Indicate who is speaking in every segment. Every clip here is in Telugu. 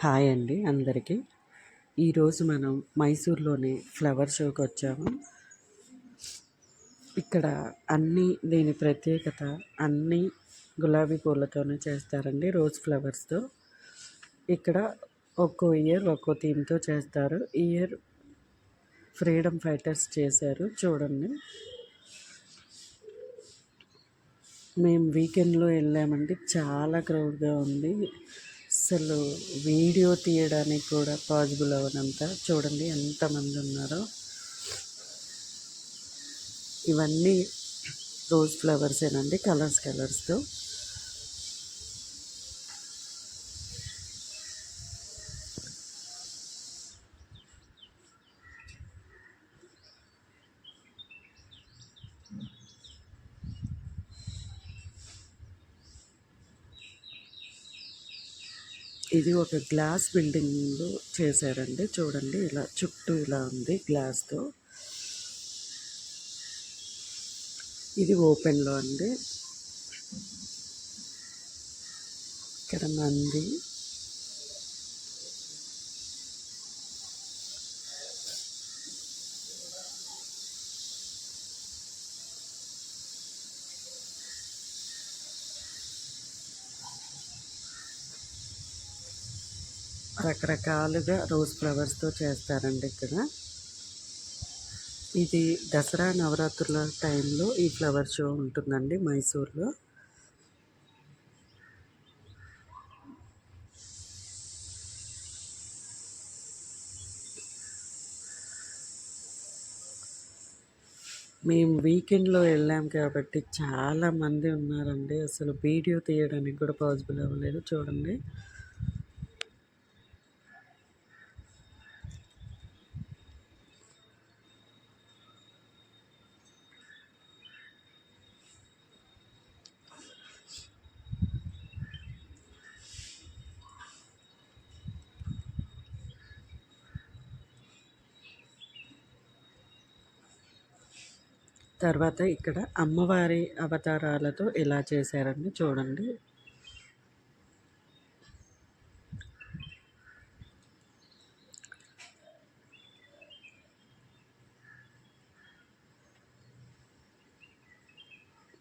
Speaker 1: హాయ్ అండి అందరికీ. ఈరోజు మనం మైసూర్లోని ఫ్లవర్ షోకి వచ్చాము. ఇక్కడ అన్నీ దీని ప్రత్యేకత అన్నీ గులాబీ పూలతోనే చేస్తారండి రోజ్ ఫ్లవర్స్తో. ఇక్కడ ఒక్కో ఇయర్ ఒక్కో థీమ్తో చేస్తారు. ఇయర్ ఫ్రీడమ్ ఫైటర్స్ చేశారు చూడండి. మేము వీకెండ్లో వెళ్ళామండి చాలా క్రౌడ్గా ఉంది. అసలు వీడియో తీయడానికి కూడా పాసిబుల్ అవ్వనంత. చూడండి ఎంతమంది ఉన్నారో. ఇవన్నీ రోజ్ ఫ్లవర్సేనండి కలర్స్ కలర్స్తో. ఇది ఒక గ్లాస్ బిల్డింగ్ చేశారండి. చూడండి ఇలా చుట్టూ ఇలా ఉంది గ్లాస్తో. ఇది ఓపెన్లో అండి. ఇక్కడ నంది రకరకాలుగా రోజ్ ఫ్లవర్స్తో చేస్తారండి ఇక్కడ. ఇది దసరా నవరాత్రుల టైంలో ఈ ఫ్లవర్ షో ఉంటుందండి మైసూర్లో. మేము వీకెండ్లో వెళ్ళాం కాబట్టి చాలా మంది ఉన్నారండి. అసలు వీడియో తీయడానికి కూడా పాసిబుల్ అవ్వలేదు. చూడండి. తర్వాత ఇక్కడ అమ్మవారి అవతారాలతో ఎలా చేశారండి చూడండి.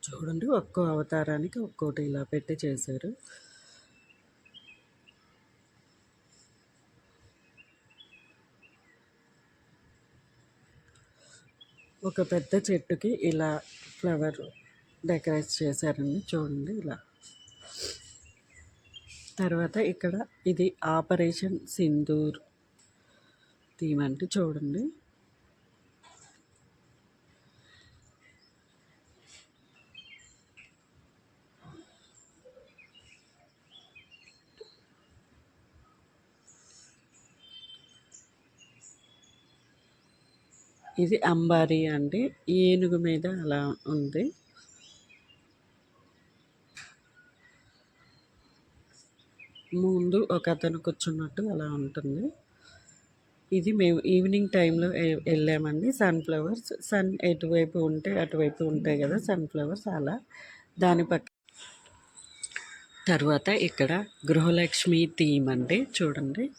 Speaker 1: చూడండి ఒక్కో అవతారానికి ఒక్కోటి ఇలా పెట్టి చేశారు. ఒక పెద్ద చెట్టుకి ఇలా ఫ్లవర్ డెకరేట్ చేశారండి చూడండి ఇలా. తర్వాత ఇక్కడ ఇది ఆపరేషన్ సింధూర్ థీమ్ అంటే చూడండి. ఇది అంబారీ అండి. ఏనుగు మీద అలా ఉంది. ముందు ఒక అతను కూర్చున్నట్టు అలా ఉంటుంది. ఇది మేము ఈవినింగ్ టైంలో వెళ్ళామండి. సన్ఫ్లవర్స్ సన్ ఎటువైపు ఉంటే అటువైపు ఉంటాయి కదా సన్ఫ్లవర్స్ అలా. దాని పక్క తర్వాత ఇక్కడ గృహలక్ష్మి థీమ్ అండి. చూడండి.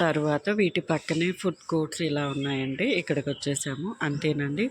Speaker 1: తర్వాత వీటి పక్కనే ఫుడ్ కోర్ట్స్ ఇలా ఉన్నాయండి. ఇక్కడికి వచ్చేసాము. అంతేనండి.